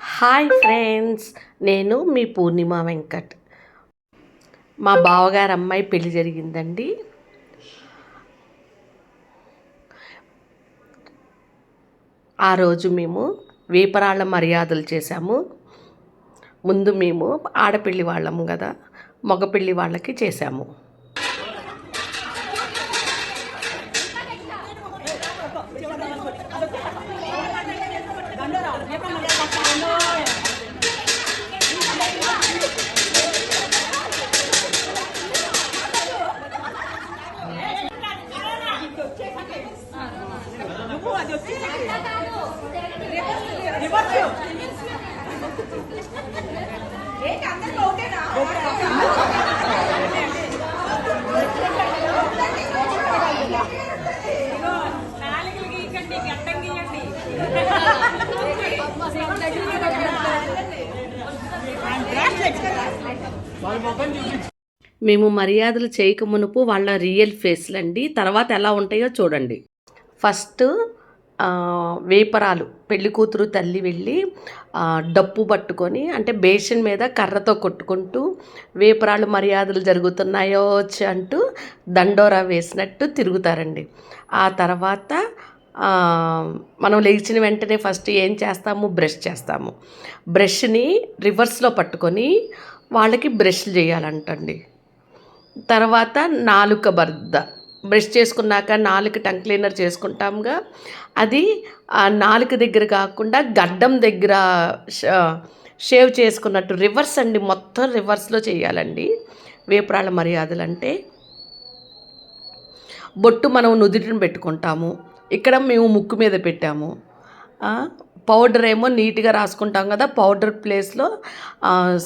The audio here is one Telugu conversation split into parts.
హాయ్ ఫ్రెండ్స్ నేను మీ పూర్ణిమ వెంకట్. మా బావగారు అమ్మాయి పెళ్ళి జరిగిందండి. ఆ రోజు మేము వేపరాళ్ళ మర్యాదలు చేశాము. ముందు మేము ఆడపిల్లి వాళ్ళము కదా మగపిల్లి వాళ్ళకి చేశాము. మేము మర్యాదలు చేయక మునుపు వాళ్ళ రియల్ ఫేస్లు అండి తర్వాత ఎలా ఉంటాయో చూడండి. ఫస్ట్ వేపరాలు పెళ్ళి కూతురు తల్లి వెళ్ళి డప్పు పట్టుకొని అంటే బేషన్ మీద కర్రతో కొట్టుకుంటూ వేపరాలు మర్యాదలు జరుగుతున్నాయో వచ్చి అంటూ దండోరా వేసినట్టు తిరుగుతారండి. ఆ తర్వాత మనం లేచిన వెంటనే ఫస్ట్ ఏం చేస్తాము? బ్రష్ చేస్తాము. బ్రష్ని రివర్స్లో పట్టుకొని వాళ్ళకి బ్రష్లు చేయాలంటండి. తర్వాత నాలుక బర్ద. బ్రష్ చేసుకున్నాక నాలుక టంగ్ క్లీనర్ చేసుకుంటాంగా. అది ఆ నాలుక దగ్గర కాకుండా గడ్డం దగ్గర షేవ్ చేసుకున్నట్టు రివర్స్ అండి. మొత్తం రివర్స్లో చేయాలండి. వేపరాళ్ళ మర్యాదలు అంటే బొట్టు మనం నుదుటిని పెట్టుకుంటాము. ఇక్కడ మేము ముక్కు మీద పెట్టాము. పౌడర్ ఏమో నీట్గా రాసుకుంటాం కదా పౌడర్ ప్లేస్లో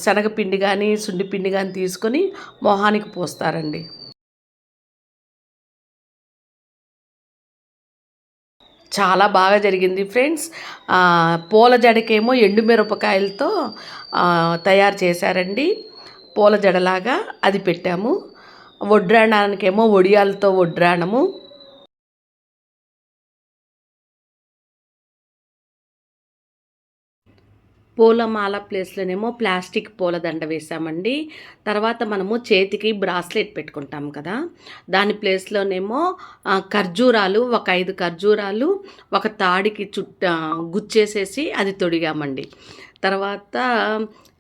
శనగపిండి కానీ సుండిపిండి కానీ తీసుకొని మొహానికి పోస్తారండి. చాలా బాగా జరిగింది ఫ్రెండ్స్. పూల జడకేమో ఎండుమిరపకాయలతో తయారు చేశారండి. పూల జడలాగా అది పెట్టాము. వడ్రాణానికేమో వడియాలతో వడ్రాణము. పూలమాల ప్లేస్లోనేమో ప్లాస్టిక్ పూలదండ వేసామండి తర్వాత మనము చేతికి బ్రాస్లెట్ పెట్టుకుంటాం కదా. దాని ప్లేస్లోనేమో ఖర్జూరాలు ఒక ఐదు ఖర్జూరాలు ఒక తాడికి చుట్ట గుచ్చేసేసి అది తొడిగామండి. తర్వాత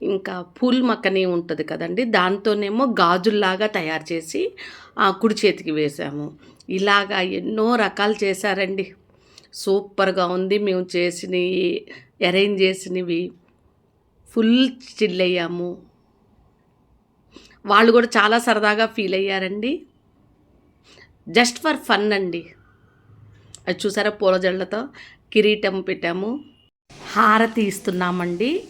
ఇంకా పూల్ మక్కని ఉంటుంది కదండి దాంతోనేమో గాజుల్లాగా తయారు చేసి కుడి చేతికి వేసాము ఇలాగా ఎన్నో రకాలు చేశారండి. సూపర్గా ఉంది. మేము చేసినవి అరేంజ్ చేసినవి. ఫుల్ చిల్ అయ్యాము. వాళ్ళు కూడా చాలా సరదాగా ఫీల్ అయ్యారండి. జస్ట్ ఫర్ ఫన్ అండి. అది చూసారా పూల జళ్ళతో కిరీటం పెట్టాము. హారతి ఇస్తున్నామండి.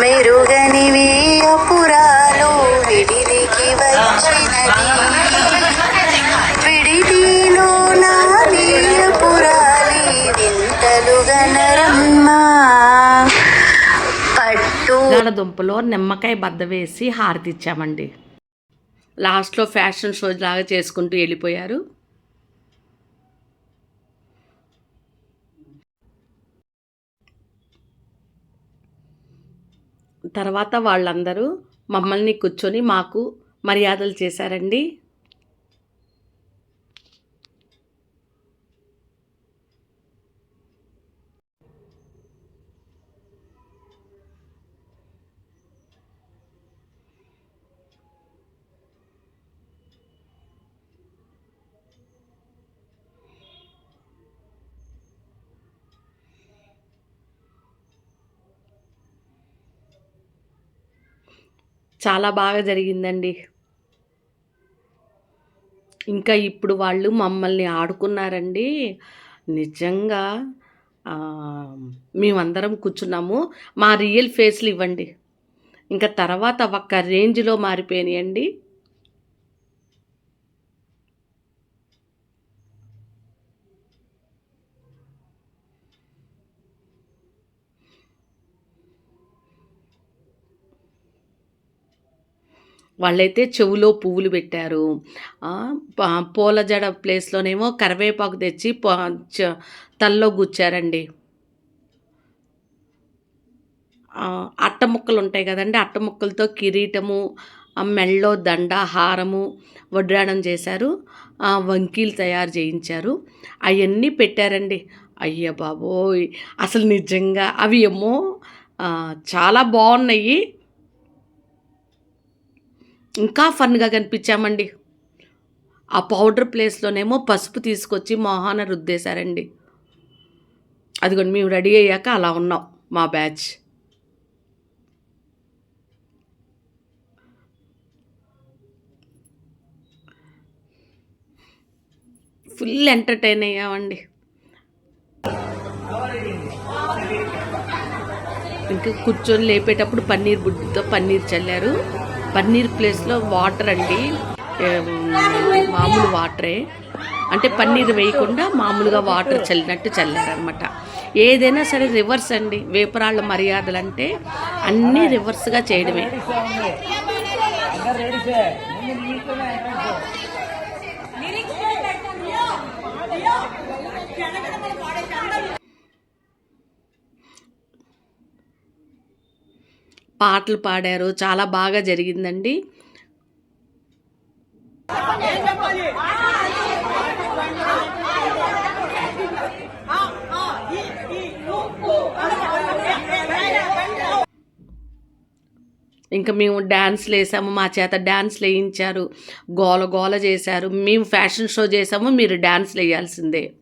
మెరుగనివి అపురాలు విడిదికి వచ్చినది బంగాళదుంపలో నిమ్మకాయ బద్ద వేసి హారతి ఇచ్చామండి లాస్ట్లో ఫ్యాషన్ షో లాగా చేసుకుంటూ వెళ్ళిపోయారు. తర్వాత వాళ్ళందరూ మమ్మల్ని కూర్చొని మాకు మర్యాదలు చేశారండి. చాలా బాగా జరిగిందండి. ఇంకా ఇప్పుడు వాళ్ళు మమ్మల్ని ఆడుకున్నారండి. నిజంగా మేమందరం కూర్చున్నాము. మా రియల్ ఫేస్లు ఇవ్వండి. ఇంకా తర్వాత ఒక్క రేంజ్లో మారిపోయినాయండి. వాళ్ళైతే చెవులో పువ్వులు పెట్టారు. పూల జడ ప్లేస్లోనేమో కరివేపాకు తెచ్చి ప- చ- తల్లో గుచ్చారండి. అట్ట ముక్కలు ఉంటాయి కదండి అట్ట ముక్కలతో కిరీటము మెళ్ళో దండ హారము వడ్రాణం చేశారు. వంకీలు తయారు చేయించారు. అవన్నీ పెట్టారండి. అయ్య బాబోయ్! అసలు నిజంగా అవి ఏమో చాలా బాగున్నాయి. ఇంకా ఫన్గా కనిపించామండి. ఆ పౌడర్ ప్లేస్లోనేమో పసుపు తీసుకొచ్చి మొహాన రుద్దేశారండి. అదిగోండి మేము రెడీ అయ్యాక అలా ఉన్నాం మా బ్యాచ్. Full entertain అయ్యామండి. ఇంకా కూర్చొని లేపేటప్పుడు పన్నీర్ బుడ్డితో పన్నీర్ చల్లారు. పన్నీర్ ప్లేస్లో వాటర్ అండి. మామూలు వాటరే అంటే పన్నీర్ వేయకుండా మామూలుగా వాటర్ చల్లినట్టు చల్లారనమాట ఏదైనా సరే రివర్స్ అండి. వేపరాళ్ళ మర్యాదలు అంటే అన్నీ రివర్స్గా చేయడమే. పాటలు పాడారు. చాలా బాగా జరిగిందండి. ఇంకా మేము డ్యాన్స్లు వేసాము మా చేత డ్యాన్స్లు వేయించారు గోల గోల చేశారు. మేము ఫ్యాషన్ షో చేసాము. మీరు డ్యాన్స్లు వేయాల్సిందే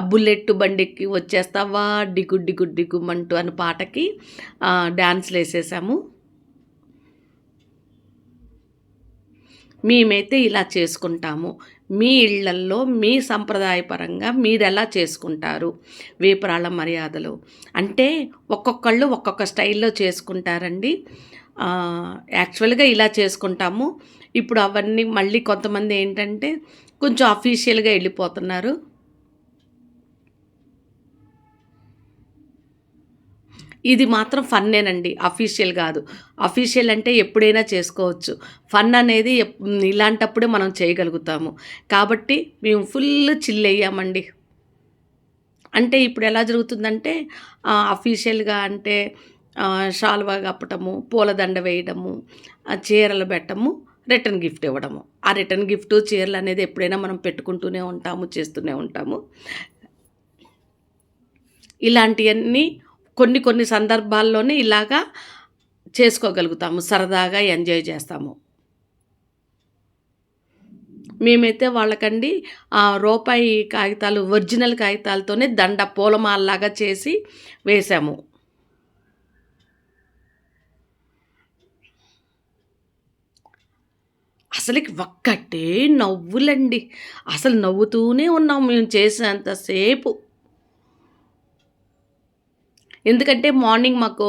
బుల్లెట్ బండికి వచ్చేస్తావా డిగు డిగు డిగుమంటూ అని పాటకి డ్యాన్స్లు వేసేసాము మేమైతే ఇలా చేసుకుంటాము. మీ ఇళ్ళల్లో మీ సంప్రదాయపరంగా మీరు ఎలా చేసుకుంటారు వేపరాళ్ళ మర్యాదలు? అంటే ఒక్కొక్కళ్ళు ఒక్కొక్క స్టైల్లో చేసుకుంటారండి. యాక్చువల్గా ఇలా చేసుకుంటాము. ఇప్పుడు అవన్నీ మళ్ళీ కొంతమంది ఏంటంటే కొంచెం అఫీషియల్గా వెళ్ళిపోతున్నారు. ఇది మాత్రం ఫన్నేనండి. అఫీషియల్ కాదు. అఫీషియల్ అంటే ఎప్పుడైనా చేసుకోవచ్చు. ఫన్ అనేది ఎప్- ఇలాంటప్పుడే మనం చేయగలుగుతాము. కాబట్టి మేము ఫుల్ చిల్ అయ్యామండి. అంటే ఇప్పుడు ఎలా జరుగుతుందంటే అఫీషియల్గా అంటే షాల్వా కప్పటము పూలదండ వేయడము చీరలు పెట్టము రిటర్న్ గిఫ్ట్ ఇవ్వడము. ఆ రిటర్న్ గిఫ్ట్ చీరలు అనేది ఎప్పుడైనా మనం పెట్టుకుంటూనే ఉంటాము చేస్తూనే ఉంటాము. ఇలాంటివన్నీ కొన్ని కొన్ని సందర్భాల్లోనే ఇలాగా చేసుకోగలుగుతాము సరదాగా ఎంజాయ్ చేస్తాము. మేమైతే వాళ్ళకండి ఆ, రూపాయి కాగితాలు ఒరిజినల్ కాగితాలతోనే దండ పూలమాలలాగా చేసి వేసాము అసలుకి ఒక్కటే నవ్వులండి. అసలు నవ్వుతూనే ఉన్నాం మేము చేసినంతసేపు ఎందుకంటే మార్నింగ్ మాకు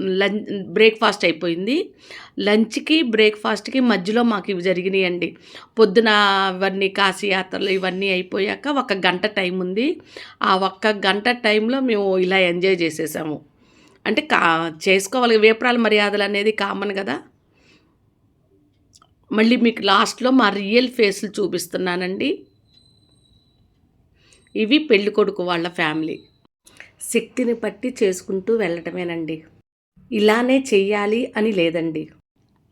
లంచ్ బ్రేక్ఫాస్ట్ అయిపోయింది. లంచ్కి బ్రేక్ఫాస్ట్కి మధ్యలో మాకు ఇవి జరిగినాయండి. పొద్దున ఇవన్నీ కాశీయాత్రలు ఇవన్నీ అయిపోయాక ఒక గంట టైం ఉంది. ఆ ఒక్క గంట టైంలో మేము ఇలా ఎంజాయ్ చేసేసాము. అంటే కా చేసుకోవాలి. వేపరాల మర్యాదలు అనేది కామన్ కదా. మళ్ళీ మీకు లాస్ట్లో మా రియల్ ఫేస్లు చూపిస్తున్నానండి. ఇవి పెళ్ళికొడుకు వాళ్ళ ఫ్యామిలీ. శక్తిని బట్టి చేసుకుంటూ వెళ్ళటమేనండి. ఇలానే చెయ్యాలి అని లేదండి.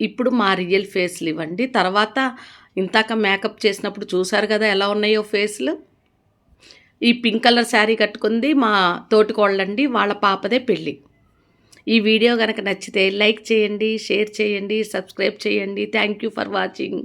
ఇప్పుడు మా రియల్ ఫేస్లు ఇవ్వండి. తర్వాత ఇంతాక మేకప్ చేసినప్పుడు చూసారు కదా ఎలా ఉన్నాయో ఫేస్లు? ఈ పింక్ కలర్ శారీ కట్టుకుంది మా తోటికోళ్ళండి వాళ్ళ పాపదే పెళ్ళి. ఈ వీడియో కనుక నచ్చితే లైక్ చేయండి షేర్ చేయండి సబ్స్క్రైబ్ చేయండి. Thank you for watching.